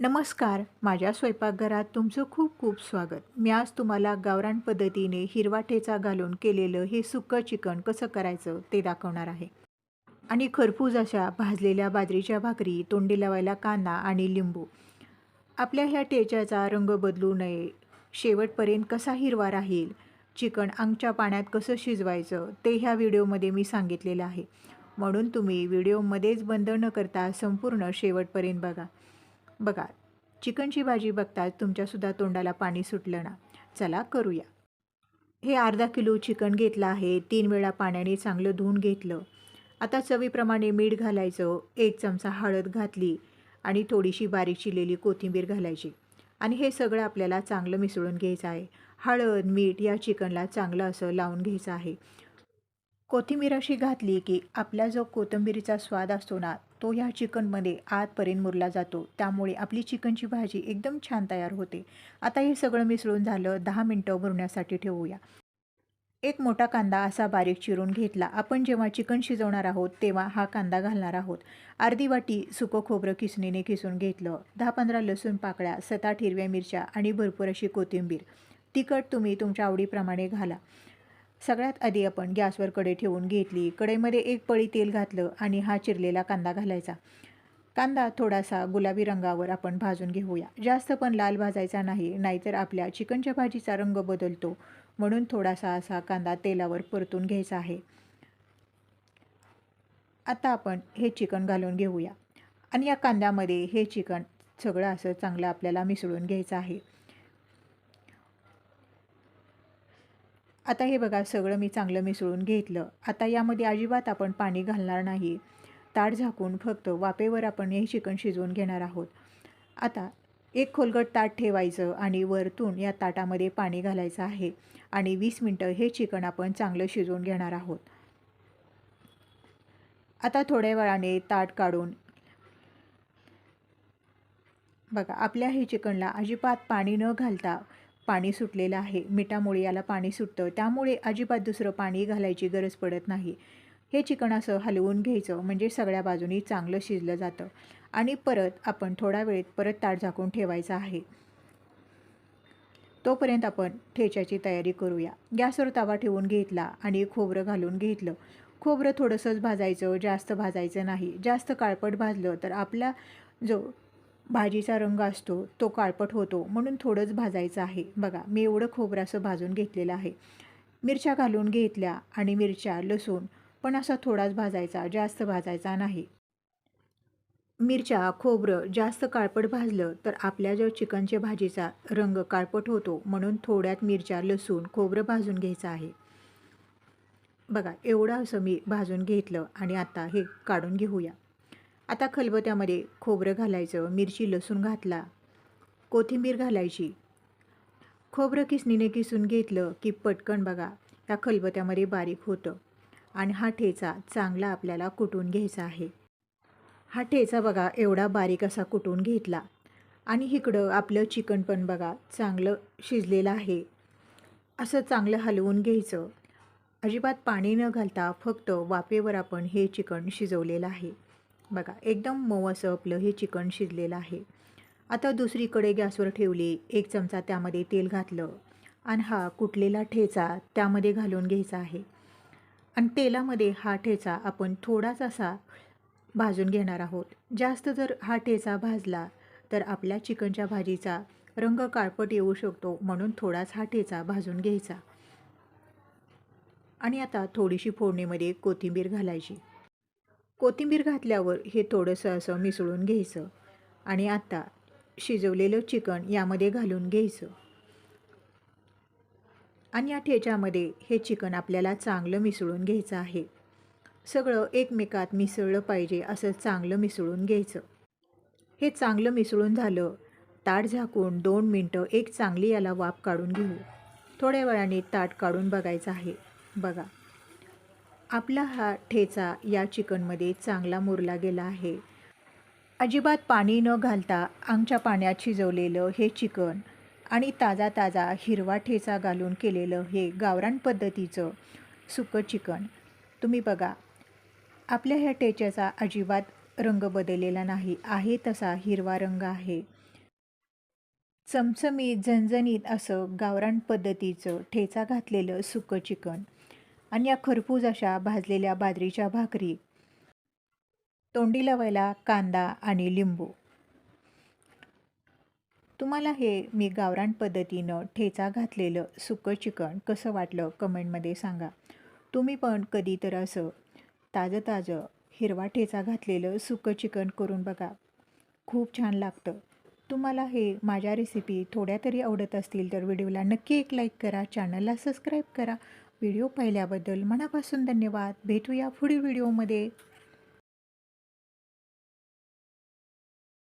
नमस्कार माझ्या स्वयंपाकघरात तुमचं खूप खूप स्वागत. मी आज तुम्हाला गावरान पद्धतीने हिरवा ठेचा घालून केलेलं हे सुक्कं चिकन कसं करायचं ते दाखवणार आहे. आणि खरपूज अशा भाजलेल्या बाजरीच्या भाकरी तोंडी लावायला कांदा आणि लिंबू. आपल्या ह्या ठेच्याचा रंग बदलू नये. शेवटपर्यंत कसा हिरवा राहील चिकन अंगच्या पाण्यात कसं शिजवायचं ते ह्या व्हिडिओमध्ये मी सांगितलेलं आहे. म्हणून तुम्ही व्हिडिओमध्येच बंद न करता संपूर्ण शेवटपर्यंत बघा. बघा चिकनची भाजी बघताच तुमच्यासुद्धा तोंडाला पाणी सुटलं ना. चला करूया. हे अर्धा किलो चिकन घेतलं आहे तीन वेळा पाण्याने चांगलं धुवून घेतलं. आता चवीप्रमाणे मीठ घालायचं एक चमचा हळद घातली आणि थोडीशी बारीक चिरलेली कोथिंबीर घालायची. आणि हे सगळं आपल्याला चांगलं मिसळून घ्यायचं आहे. हळद मीठ या चिकनला चांगलं असं लावून घ्यायचं आहे. कोथिंबीर अशी घातली की आपला जो कोथिंबीरीचा स्वाद असतो ना तो ह्या चिकनमध्ये आतपर्यंत मुरला जातो. त्यामुळे आपली चिकनची भाजी एकदम छान तयार होते. आता हे सगळं मिसळून झालं दहा मिनटं भरण्यासाठी ठेवूया. एक मोठा कांदा असा बारीक चिरून घेतला. आपण जेव्हा चिकन शिजवणार आहोत तेव्हा हा कांदा घालणार आहोत. अर्धी वाटी सुकं खोबरं किसणीने किसून घेतलं. दहा पंधरा लसूण पाकळ्या सतात हिरव्या मिरच्या आणि भरपूर अशी कोथिंबीर. तिखट तुम्ही तुमच्या आवडीप्रमाणे घाला. सगळ्यात आधी आपण गॅसवर कढई ठेवून घेतली. कढईमध्ये एक पळी तेल घातलं आणि हा चिरलेला कांदा घालायचा. कांदा थोडासा गुलाबी रंगावर आपण भाजून घेऊया. जास्त पण लाल भाजायचा नाही नाहीतर आपल्या चिकनच्या भाजीचा रंग बदलतो. म्हणून थोडासा असा कांदा तेलावर परतून घ्यायचा आहे. आता आपण हे चिकन घालून घेऊया. आणि या कांद्यामध्ये हे चिकन सगळं असं चांगलं आपल्याला मिसळून घ्यायचं आहे. आता हे बघा सगळं मी चांगलं मिसळून घेतलं. आता यामध्ये अजिबात आपण पाणी घालणार नाही. ताट झाकून फक्त वापेवर आपण हे चिकन शिजवून घेणार आहोत. आता एक खोलगट ताट ठेवायचं आणि वरतून या ताटामध्ये पाणी घालायचं आहे आणि वीस मिनटं हे चिकन आपण चांगलं शिजवून घेणार आहोत. आता थोड्या वेळाने ताट काढून बघा आपल्या हे चिकनला अजिबात पाणी न घालता पाणी सुटलेलं आहे. मिठामुळे याला पाणी सुटतं. त्यामुळे अजिबात दुसरं पाणी घालायची गरज पडत नाही. हे चिकन असं हलवून घ्यायचं. म्हणजे सगळ्या बाजूनी चांगलं शिजलं जातं. आणि परत आपण थोडा वेळेत परत ताट झाकून ठेवायचं आहे. तोपर्यंत आपण ठेच्याची तयारी करूया. गॅसवर तवा ठेवून घेतला आणि खोबरं घालून घेतलं. खोबरं थोडंसंच भाजायचं. जास्त भाजायचं नाही. जास्त काळपट भाजलं तर आपला जो भाजीचा रंग असतो तो काळपट होतो म्हणून थोडंच भाजायचं आहे. बघा मी एवढं खोबरं असं भाजून घेतलेलं आहे. मिरच्या घालून घेतल्या आणि मिरच्या लसूण पण असा थोडाच भाजायचा जास्त भाजायचा नाही. मिरच्या खोबरं जास्त काळपट भाजलं तर आपल्या जो चिकनच्या भाजीचा रंग काळपट होतो म्हणून थोड्यात मिरच्या लसूण खोबरं भाजून घ्यायचं आहे. बघा एवढं असं मी भाजून घेतलं आणि आता हे काढून घेऊया. आता खलबत्यामध्ये खोबरं घालायचं मिरची लसूण घातला कोथिंबीर घालायची. खोबरं किसणीने किसून घेतलं की पटकन बघा त्या खलबत्यामध्ये बारीक होतं आणि हा ठेचा चांगला आपल्याला कुटून घ्यायचा आहे. हा ठेचा बघा एवढा बारीक असा कुटून घेतला. आणि इकडं आपलं चिकन पण बघा चांगलं शिजलेलं आहे. असं चांगलं हलवून घ्यायचं. अजिबात पाणी न घालता फक्त वाफेवर आपण हे चिकन शिजवलेलं आहे. बघा एकदम मऊ असं आपलं हे चिकन शिजलेलं आहे. आता दुसरीकडे गॅसवर ठेवली एक चमचा त्यामध्ये तेल घातलं आणि हा कुटलेला ठेचा त्यामध्ये घालून घ्यायचा आहे. आणि तेलामध्ये हा ठेचा आपण थोडाच असा भाजून घेणार आहोत. जास्त जर हा ठेचा भाजला तर आपल्या चिकनच्या भाजीचा रंग काळपट येऊ शकतो म्हणून थोडाच हा ठेचा भाजून घ्यायचा. आणि आता थोडीशी फोडणीमध्ये कोथिंबीर घालायची. कोथिंबीर घातल्यावर हे थोडंसं असं मिसळून घ्यायचं आणि आता शिजवलेलं चिकन यामध्ये घालून घ्यायचं. आणि या ठेच्यामध्ये हे चिकन आपल्याला चांगलं मिसळून घ्यायचं आहे. सगळं एकमेकात मिसळलं पाहिजे असं चांगलं मिसळून घ्यायचं. हे चांगलं मिसळून झालं ताट झाकून दोन मिनटं एक चांगली याला वाफ काढून घेऊ. थोड्या वेळाने ताट काढून बघायचं आहे. बघा. आपला हा ठेचा या चिकनमध्ये चांगला मुरला गेला आहे. अजिबात पाणी न घालता आमच्या पाण्यात शिजवलेलं हे चिकन आणि ताजा ताजा हिरवा ठेचा घालून केलेलं हे गावरान पद्धतीचं सुकं चिकन. तुम्ही बघा आपल्या ह्या ठेच्याचा अजिबात रंग बदललेला नाही आहे तसा हिरवा रंग आहे. चमचमीत झणझणीत असं गावरान पद्धतीचं ठेचा घातलेलं सुकं चिकन. आणि या खरपूज अशा भाजलेल्या बाजरीच्या भाकरी. तोंडी लावायला कांदा आणि लिंबू. तुम्हाला हे मी गावरान पद्धतीनं ठेचा घातलेलं सुकं चिकन कसं वाटलं कमेंटमध्ये सांगा. तुम्ही पण कधी तर असं ताजं ताजं हिरवा ठेचा घातलेलं सुकं चिकन करून बघा. खूप छान लागतं. तुम्हाला हे माझ्या रेसिपी थोड्या तरी आवडत असतील तर व्हिडिओला नक्की एक लाईक करा चॅनलला सबस्क्राईब करा व्हिडिओ पाहिल्याबद्दल मनापासून धन्यवाद. भेटूया पुढील व्हिडिओमध्ये.